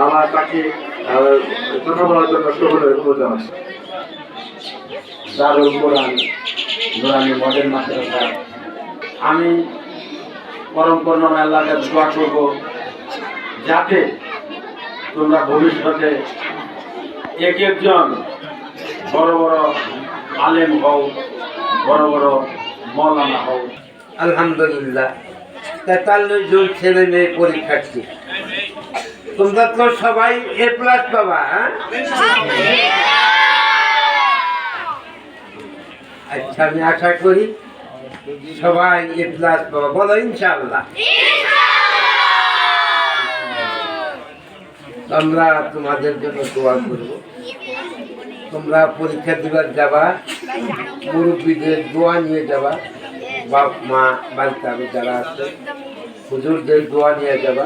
আমার তাকে কথা বলার জন্য সকলের অনুরোধ জানাচ্ছি। দারুল কোরআন নুরানি মডেল মাদ্রাসা আমি পরম করুণাময় আল্লাহকে দোয়া করব, যাতে তোমরা ভবিষ্যতে এক একজন বড় বড় আলেম হও, বড় বড় মৌলানা হও। আলহামদুলিল্লাহ। তেতাল্লিশ জন ছেলে মেয়ে পরীক্ষার্থী। তোমরা তো সবাই এ প্লাস পাবা? আচ্ছা আমি আশা করি সবাই এ প্লাস পাবা বলো ইনশাল্লাহ আমরা তোমাদের জন্য দোয়া করব। তোমরা পরীক্ষা দিবার যাবা। মুরব্বীদের দোয়া নিয়ে যাবা। বাপ, মা, বাড়িতে আমি যারা আছে, হুজুরদের দোয়া নিয়ে যাবা।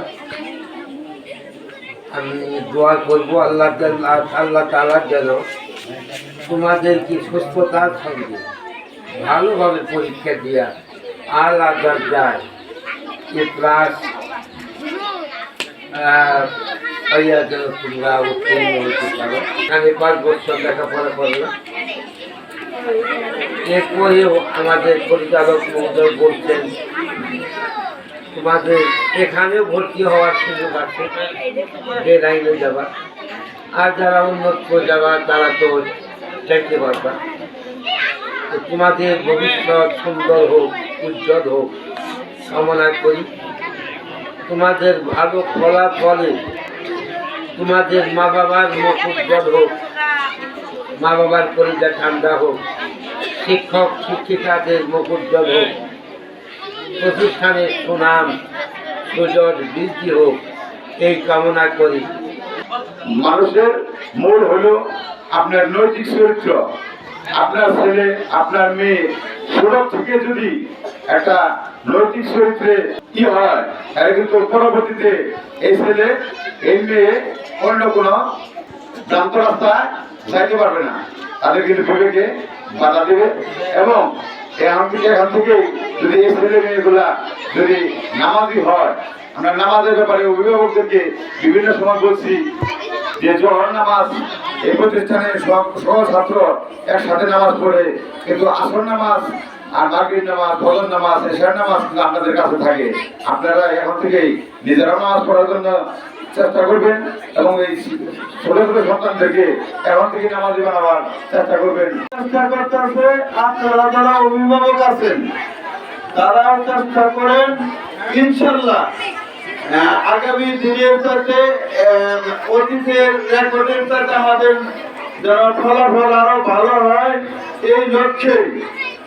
আমি দোয়া করব আল্লাহ আল্লাহ তালার যেন তোমাদের কি সুস্থতার সঙ্গে ভালোভাবে পরীক্ষা দিয়া আল্লাহ যায় এ প্লাস আমাদের পরিচালক মহোদয় বলছেন তোমাদের এখানেও ভর্তি হওয়ার সুযোগ আছে যে লাইনে যাবা আর যারা উন্নত যাবা তারা তো চাইতে পারবা তোমাদের ভবিষ্যৎ সুন্দর হোক উজ্জ্বল হোক কামনা করি তোমাদের ভালো ফলাফলে তোমাদের মা বাবার মুখ উজ্জ্বল হোক মা বাবার পরিচয় ঠান্ডা হোক শিক্ষক শিক্ষিকাদের মুখ উজ্জ্বল হোক। প্রতিষ্ঠানের সুনাম সুযোগ বৃদ্ধি হোক, এই কামনা করি। মানুষের মূল হলো আপনার নৈতিক চরিত্র। আপনার ছেলে, আপনার মেয়ে ছোট থেকে যদি একটা নৈতিক চরিত্রে কি হয়, তাহলে কিন্তু পরবর্তীতে এই ছেলে, এই মেয়ে অন্য কোনো ভ্রান্ত রাস্তায় যাইতে পারবে না। তাদের কিন্তু বিবেকে বাধা দেবে এবং এখন থেকে এখান থেকে যদি এই ছেলে মেয়েগুলা যদি নামাজি হয়, আমরা নামাজের ব্যাপারে অভিভাবকদেরকে বিভিন্ন সময় বলছি যে জহর নামাজ এই প্রতিষ্ঠানে সব সহ ছাত্র একসাথে নামাজ পড়ে, কিন্তু আসর নামাজ আর মাগরিব নামাজ, ফজর নামাজ, এশার নামাজ কিন্তু আপনাদের কাছে থাকে। আপনারা এখন থেকেই নিজেরা নামাজ পড়ার জন্য চেষ্টা করবেন এবং এই ছোট ছোট সন্তানদেরকে এখন থেকে নামাজি বানাবার চেষ্টা করবেন। চেষ্টা করতে আপনারা যারা অভিভাবক আছেন তারাও চেষ্টা করেন, ইনশাল্লাহ। আগামী দিনের সাথে অতীতের রেকর্ডের সাথে আমাদের যেন ফলাফল আরও ভালো হয়, এই লক্ষ্যে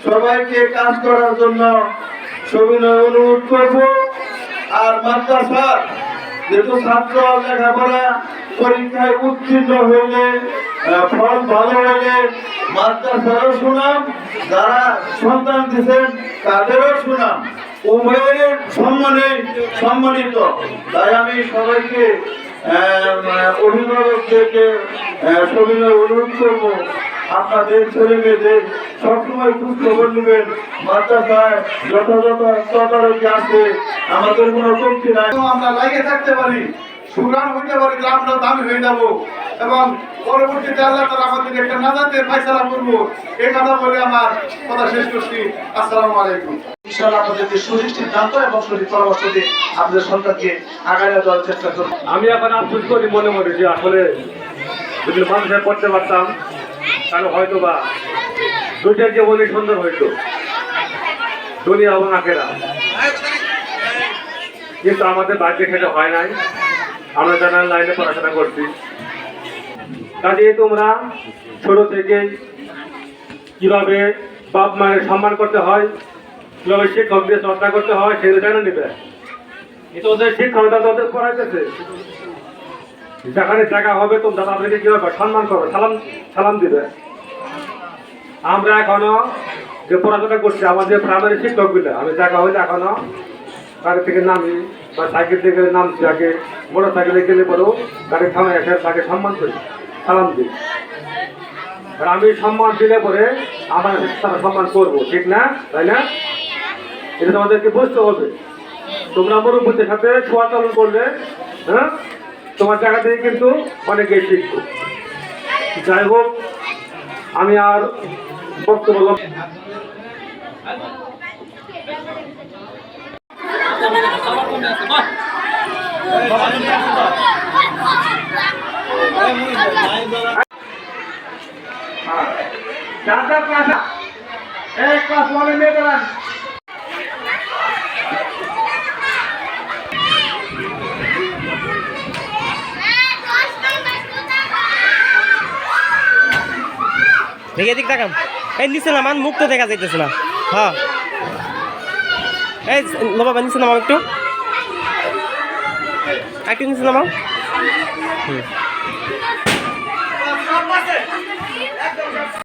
সবাইকে কাজ করার জন্য সবিনয় অনুরোধ করব। আর মাদ্রাসার যেহেতু ছাত্র লেখাপড়া পরীক্ষায় উত্তীর্ণ হইলে ফল ভালো মাদ্রাসারও সুনাম, যারা সন্তান দিচ্ছেন তাদেরও সুনাম। উভয়ের সম্মানে সম্মানিত। তাই আমি সবাইকে অভিভাবকদেরকে সবিনয় অনুরোধ করব, আপনাদের ছেলে মেয়েদের সবসময় খোঁজ খবর নেবেন। মাদ্রাসায় যথাযথ তদারকি আছে, আমাদের কোনো কমতি নাই। আমরা লাগে থাকতে পারি, সুগ্রাম হইতে পারি আমরা দামি হয়ে যাব। এবং পরবর্তীতে আল্লাহ তালা আমাদের একটা নাজাতের ফাইসালা করব। এই কথা বলে আমার কথা শেষ করছি। আসসালামু আলাইকুম। ইনশাআল্লাহ আপনাদেরকে সঠিক সিদ্ধান্ত এবং সঠিক পরামর্শ দিয়ে আপনাদের সন্তানকে আগায় যাওয়ার চেষ্টা করব। আমি এখন আফসোস করি মনে মনে যে আসলে যদি মানুষের করতে পারতাম তাহলে হয়তো বা দুইটার জীবনই সুন্দর হইতো। দুনিয়া এবং আখেরা। কিন্তু আমাদের বাড়িতে খেতে হয় নাই। আমরা জানা লাইনে পড়াশোনা করছি। কাজে তোমরা ছোট থেকে কীভাবে বাপ মায়ের সম্মান করতে হয়, কীভাবে শিক্ষকদের চর্চা করতে হয়, সেগুলো জানা নেবে। কিন্তু ওদের শিক্ষকতা তো পড়াইতেছে। যেখানে জায়গা হবে তোমরা তাদেরকে কি হবে সম্মান করো সালাম সালাম দিবে। আমরা এখনও যে পড়াশোনা করছি, আমাদের প্রাইমারি শিক্ষকগুলো আমি জায়গা হইলে এখনও গাড়ি থেকে নামি বা সাইকেল থেকে নামছি আগে মোটর সাইকেলে গেলে পরেও গাড়ি থামে এসে তাকে সম্মান করি। সালাম দিই আমি সম্মান দিলে পরে আমার তারা সম্মান করব, ঠিক না? তাই না? এটা তোমাদেরকে বুঝতে হবে। তোমরা মুরব্বীদের সাথে চালন করলে হ্যাঁ? তোমার জায়গা থেকে কিন্তু অনেকে শিখব। যাই হোক, আমি আর বক্তব্য লক্ষ্য দেখে এই নিচে নামান মুখ তো দেখা যাইতেছে না। হ্যাঁ। এই লো বাবা নিচে নামাও একটু। একটু নিচে নামাও। হুম।